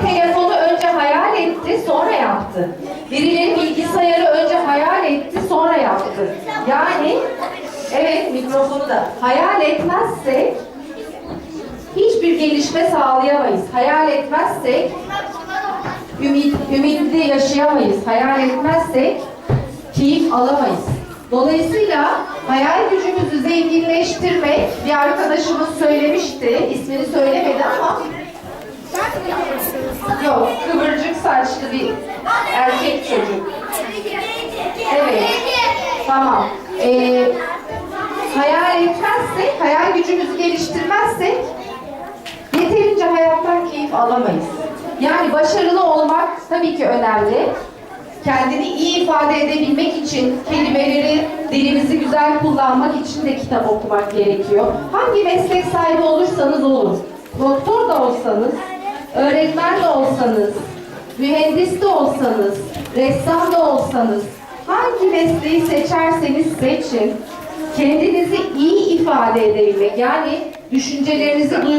telefonu önce hayal etti, sonra yaptı. Birileri bilgisayarı önce hayal etti, sonra yaptı. Yani, evet mikrofonu da hayal etmezsek hiçbir gelişme sağlayamayız. Hayal etmezsek ümit, ümitli yaşayamayız. Hayal etmezsek keyif alamayız. Dolayısıyla hayal gücümüzü zenginleştirmek bir arkadaşımız söylemişti. ismini söylemedi ama yok kıvırcık saçlı bir erkek çocuk. Evet. Tamam. Ee, hayal etmezsek, hayal gücümüzü geliştirmezsek yeterince hayattan keyif alamayız. Yani başarılı olmak tabii ki önemli. Kendini iyi ifade edebilmek için kelimeleri dilimizi güzel kullanmak için de kitap okumak gerekiyor. Hangi meslek sahibi olursanız olun. Doktor da olsanız, öğretmen de olsanız, mühendis de olsanız, ressam da olsanız, hangi mesleği seçerseniz seçin, kendinizi iyi ifade edebilmek, yani düşüncelerinizi, duygularınızı